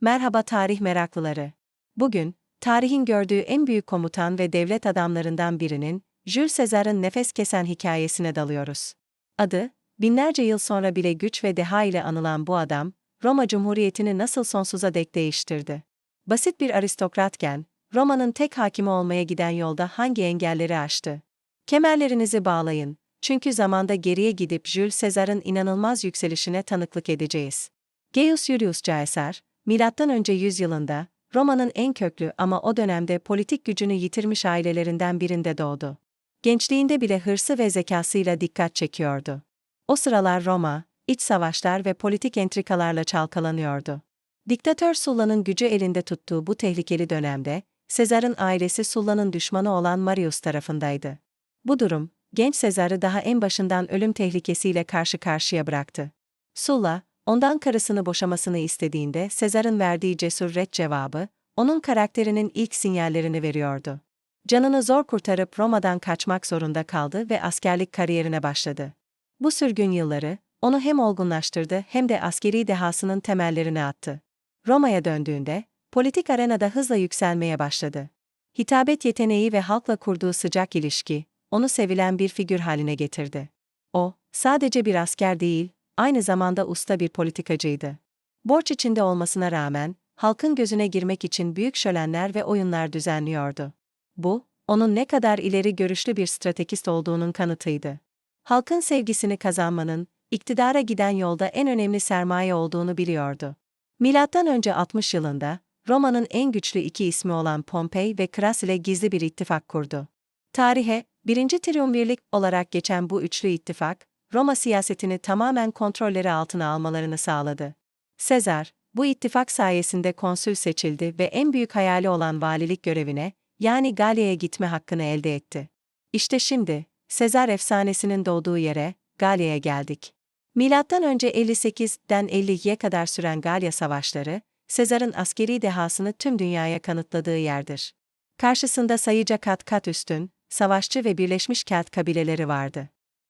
Merhaba tarih meraklıları. Bugün, tarihin gördüğü en büyük komutan ve devlet adamlarından birinin, Jules Caesar'ın nefes kesen hikayesine dalıyoruz. Adı, binlerce yıl sonra bile güç ve deha ile anılan bu adam, Roma Cumhuriyeti'ni nasıl sonsuza dek değiştirdi? Basit bir aristokratken, Roma'nın tek hakimi olmaya giden yolda hangi engelleri aştı? Kemerlerinizi bağlayın, çünkü zamanda geriye gidip Jules Caesar'ın inanılmaz yükselişine tanıklık edeceğiz. Gaius Julius Caesar, M.Ö. 100 yılında, Roma'nın en köklü ama o dönemde politik gücünü yitirmiş ailelerinden birinde doğdu. Gençliğinde bile hırsı ve zekasıyla dikkat çekiyordu. O sıralar Roma, iç savaşlar ve politik entrikalarla çalkalanıyordu. Diktatör Sulla'nın gücü elinde tuttuğu bu tehlikeli dönemde, Sezar'ın ailesi Sulla'nın düşmanı olan Marius tarafındaydı. Bu durum, genç Sezar'ı daha en başından ölüm tehlikesiyle karşı karşıya bıraktı. Sulla, ondan karısını boşamasını istediğinde Sezar'ın verdiği cesur red cevabı, onun karakterinin ilk sinyallerini veriyordu. Canını zor kurtarıp Roma'dan kaçmak zorunda kaldı ve askerlik kariyerine başladı. Bu sürgün yılları, onu hem olgunlaştırdı hem de askeri dehasının temellerini attı. Roma'ya döndüğünde, politik arenada hızla yükselmeye başladı. Hitabet yeteneği ve halkla kurduğu sıcak ilişki, onu sevilen bir figür haline getirdi. O, sadece bir asker değil, aynı zamanda usta bir politikacıydı. Borç içinde olmasına rağmen, halkın gözüne girmek için büyük şölenler ve oyunlar düzenliyordu. Bu, onun ne kadar ileri görüşlü bir stratejist olduğunun kanıtıydı. Halkın sevgisini kazanmanın, iktidara giden yolda en önemli sermaye olduğunu biliyordu. Milattan önce 60 yılında, Roma'nın en güçlü iki ismi olan Pompey ve Kras ile gizli bir ittifak kurdu. Tarihe, birinci triumvirlik olarak geçen bu üçlü ittifak, Roma siyasetini tamamen kontrolleri altına almalarını sağladı. Sezar, bu ittifak sayesinde konsül seçildi ve en büyük hayali olan valilik görevine, yani Galya'ya gitme hakkını elde etti. İşte şimdi, Sezar efsanesinin doğduğu yere, Galya'ya geldik. Milattan önce 58'den 50'ye kadar süren Galya savaşları, Sezar'ın askeri dehasını tüm dünyaya kanıtladığı yerdir. Karşısında sayıca kat kat üstün, savaşçı ve birleşmiş Kelt kabileleri vardı.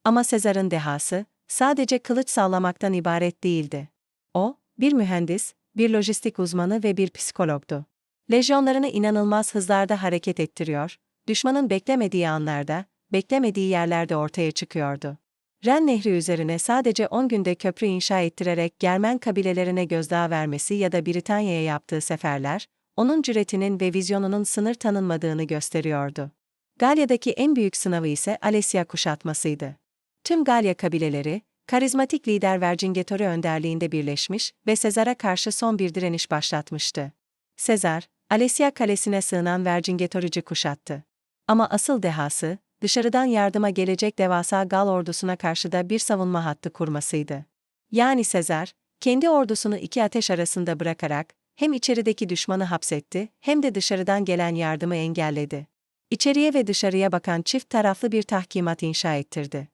Ama Sezar'ın dehası, sadece kılıç sallamaktan ibaret değildi. O, bir mühendis, bir lojistik uzmanı ve bir psikologdu. Lejyonlarını inanılmaz hızlarda hareket ettiriyor, düşmanın beklemediği anlarda, beklemediği yerlerde ortaya çıkıyordu. Ren Nehri üzerine sadece 10 günde köprü inşa ettirerek Germen kabilelerine gözdağı vermesi ya da Britanya'ya yaptığı seferler, onun cüretinin ve vizyonunun sınır tanınmadığını gösteriyordu. Galya'daki en büyük sınavı ise Alesya kuşatmasıydı. Tüm Galya kabileleri, karizmatik lider Vercingetor'u önderliğinde birleşmiş ve Sezar'a karşı son bir direniş başlatmıştı. Sezar, Alesya kalesine sığınan Vercingetor'u kuşattı. Ama asıl dehası, dışarıdan yardıma gelecek devasa Gal ordusuna karşı da bir savunma hattı kurmasıydı. Yani Sezar, kendi ordusunu iki ateş arasında bırakarak, hem içerideki düşmanı hapsetti, hem de dışarıdan gelen yardımı engelledi. İçeriye ve dışarıya bakan çift taraflı bir tahkimat inşa ettirdi.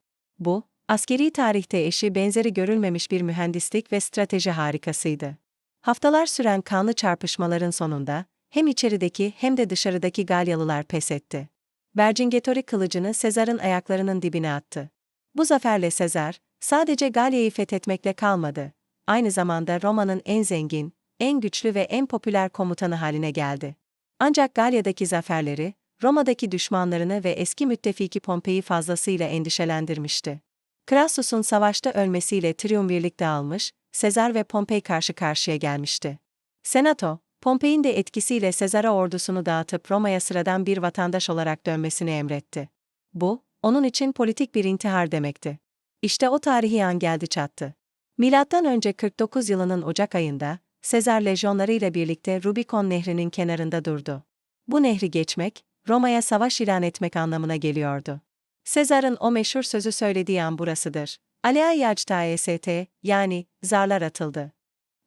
Bu, askeri tarihte eşi benzeri görülmemiş bir mühendislik ve strateji harikasıydı. Haftalar süren kanlı çarpışmaların sonunda, hem içerideki hem de dışarıdaki Galyalılar pes etti. Vercingetori kılıcını Sezar'ın ayaklarının dibine attı. Bu zaferle Sezar, sadece Galya'yı fethetmekle kalmadı, aynı zamanda Roma'nın en zengin, en güçlü ve en popüler komutanı haline geldi. Ancak Galya'daki zaferleri, Roma'daki düşmanlarını ve eski müttefiki Pompei'yi fazlasıyla endişelendirmişti. Crassus'un savaşta ölmesiyle triumvirlik dağılmış, Sezar ve Pompei karşı karşıya gelmişti. Senato, Pompei'nin de etkisiyle Sezar'a ordusunu dağıtıp Roma'ya sıradan bir vatandaş olarak dönmesini emretti. Bu, onun için politik bir intihar demekti. İşte o tarihi an geldi çattı. Milattan önce 49 yılının Ocak ayında, Sezar lejyonlarıyla birlikte Rubikon Nehri'nin kenarında durdu. Bu nehri geçmek, Roma'ya savaş ilan etmek anlamına geliyordu. Sezar'ın o meşhur sözü söylediği an burasıdır. Alea yacta est, yani, zarlar atıldı.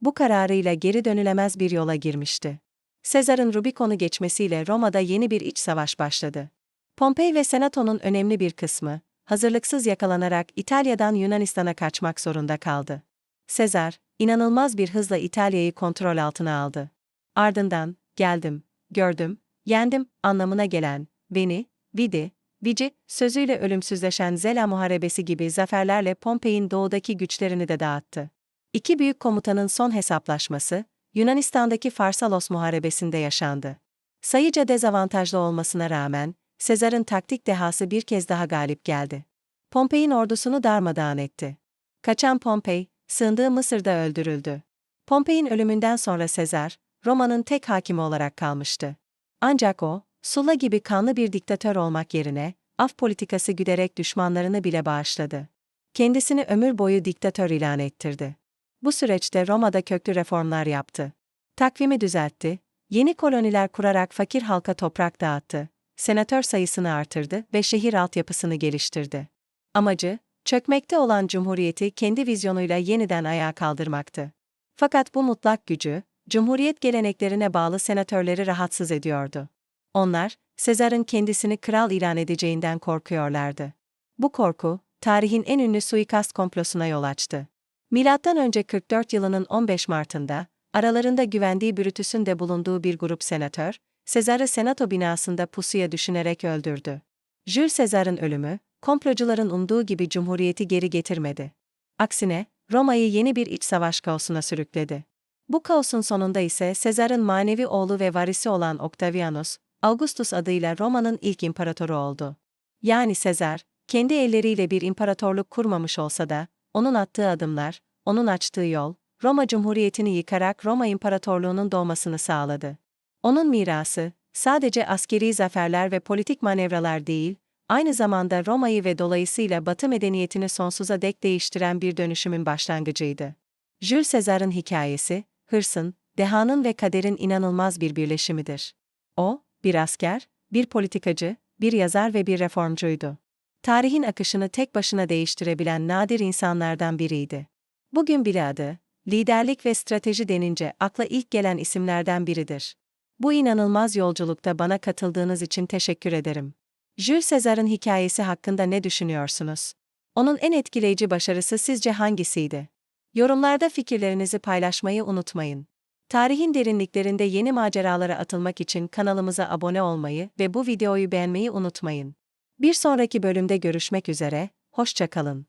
Bu kararıyla geri dönülemez bir yola girmişti. Sezar'ın Rubikon'u geçmesiyle Roma'da yeni bir iç savaş başladı. Pompey ve Senato'nun önemli bir kısmı, hazırlıksız yakalanarak İtalya'dan Yunanistan'a kaçmak zorunda kaldı. Sezar, inanılmaz bir hızla İtalya'yı kontrol altına aldı. Ardından, geldim, gördüm, yendim anlamına gelen, beni, vidi, vici, sözüyle ölümsüzleşen Zela Muharebesi gibi zaferlerle Pompei'nin doğudaki güçlerini de dağıttı. İki büyük komutanın son hesaplaşması, Yunanistan'daki Farsalos Muharebesi'nde yaşandı. Sayıca dezavantajlı olmasına rağmen, Sezar'ın taktik dehası bir kez daha galip geldi. Pompei'nin ordusunu darmadağın etti. Kaçan Pompei, sığındığı Mısır'da öldürüldü. Pompei'nin ölümünden sonra Sezar, Roma'nın tek hakimi olarak kalmıştı. Ancak o, Sulla gibi kanlı bir diktatör olmak yerine, af politikası güderek düşmanlarını bile bağışladı. Kendisini ömür boyu diktatör ilan ettirdi. Bu süreçte Roma'da köklü reformlar yaptı. Takvimi düzeltti, yeni koloniler kurarak fakir halka toprak dağıttı, senatör sayısını artırdı ve şehir altyapısını geliştirdi. Amacı, çökmekte olan cumhuriyeti kendi vizyonuyla yeniden ayağa kaldırmaktı. Fakat bu mutlak gücü, cumhuriyet geleneklerine bağlı senatörleri rahatsız ediyordu. Onlar, Sezar'ın kendisini kral ilan edeceğinden korkuyorlardı. Bu korku, tarihin en ünlü suikast komplosuna yol açtı. Milattan önce 44 yılının 15 Mart'ında, aralarında güvendiği Brutus'un de bulunduğu bir grup senatör, Sezar'ı senato binasında pusuya düşünerek öldürdü. Jules Sezar'ın ölümü, komplocuların umduğu gibi cumhuriyeti geri getirmedi. Aksine, Roma'yı yeni bir iç savaş kaosuna sürükledi. Bu kaosun sonunda ise Sezar'ın manevi oğlu ve varisi olan Octavianus, Augustus adıyla Roma'nın ilk imparatoru oldu. Yani Sezar, kendi elleriyle bir imparatorluk kurmamış olsa da, onun attığı adımlar, onun açtığı yol, Roma Cumhuriyeti'ni yıkarak Roma İmparatorluğu'nun doğmasını sağladı. Onun mirası, sadece askeri zaferler ve politik manevralar değil, aynı zamanda Roma'yı ve dolayısıyla Batı medeniyetini sonsuza dek değiştiren bir dönüşümün başlangıcıydı. Jules Caesar'ın hikayesi, hırsın, dehanın ve kaderin inanılmaz bir birleşimidir. O, bir asker, bir politikacı, bir yazar ve bir reformcuydu. Tarihin akışını tek başına değiştirebilen nadir insanlardan biriydi. Bugün bile adı, liderlik ve strateji denince akla ilk gelen isimlerden biridir. Bu inanılmaz yolculukta bana katıldığınız için teşekkür ederim. Jules Caesar'ın hikayesi hakkında ne düşünüyorsunuz? Onun en etkileyici başarısı sizce hangisiydi? Yorumlarda fikirlerinizi paylaşmayı unutmayın. Tarihin derinliklerinde yeni maceralara atılmak için kanalımıza abone olmayı ve bu videoyu beğenmeyi unutmayın. Bir sonraki bölümde görüşmek üzere, hoşça kalın.